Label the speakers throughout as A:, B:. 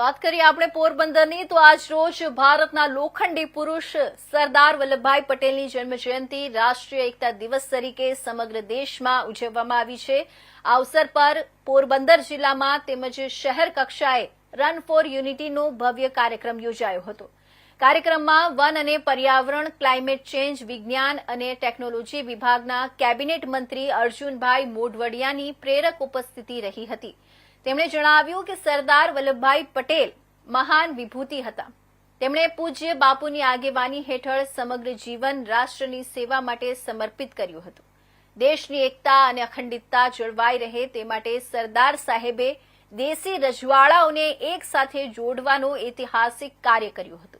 A: વાત કરીએ આપણે પોરબંદરની, તો આજ રોજ ભારતના લોખંડી પુરુષ સરદાર વલ્લભભાઈ પટેલની જન્મજયંતિ રાષ્ટ્રીય એકતા દિવસ તરીકે સમગ્ર દેશમાં ઉજવવામાં આવી છે. આ અવસર પર પોરબંદર જિલ્લામાં તેમજ શહેર કક્ષાએ રન ફોર યુનિટીનો ભવ્ય કાર્યક્રમ યોજાયો હતો. કાર્યક્રમમાં વન અને પર્યાવરણ, ક્લાઇમેટ ચેન્જ, વિજ્ઞાન અને ટેકનોલોજી વિભાગના કેબિનેટ મંત્રી અર્જુનભાઈ મોઢવડિયાની પ્રેરક ઉપસ્થિતિ રહી હતી. તેમણે જણાવ્યું કે સરદાર વલ્લભભાઈ પટેલ મહાન વિભૂતિ હતા. તેમણે પૂજ્ય બાપુની આગેવાની હેઠળ સમગ્ર જીવન રાષ્ટ્રની સેવા માટે સમર્પિત કર્યું હતું. દેશની એકતા અને અખંડિતતા જળવાઈ રહે તે માટે સરદાર સાહેબે દેશી રજવાડાઓને એક સાથે જોડવાનું ઐતિહાસિક કાર્ય કર્યું હતું.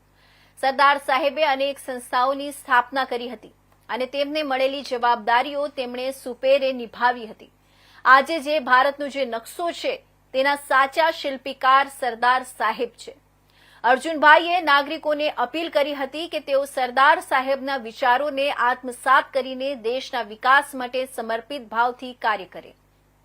A: સરદાર સાહેબે અનેક સંસ્થાઓની સ્થાપના કરી હતી અને તેમને મળેલી જવાબદારીઓ તેમણે સુપેરે નિભાવી હતી. આજે જે ભારતનો જે નકશો છે, તેના સાચા શિલ્પીકાર સરદાર સાહેબ છે. અર્જુનભાઈએ નાગરિકોને અપીલ કરી હતી કે તેઓ સરદાર સાહેબના વિચારોને આત્મસાત કરીને દેશના વિકાસ માટે સમર્પિત ભાવથી કાર્ય કરે.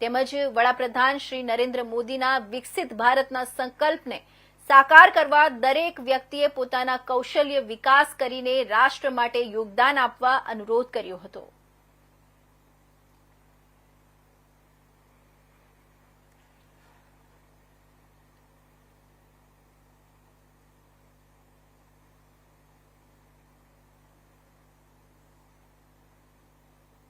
A: તેમજ વડાપ્રધાન શ્રી નરેન્દ્ર મોદીના વિકસિત ભારતના સંકલ્પને સાકાર કરવા દરેક વ્યક્તિએ પોતાના કૌશલ્ય વિકાસ કરીને રાષ્ટ્ર માટે યોગદાન આપવા અનુરોધ કર્યો હતો.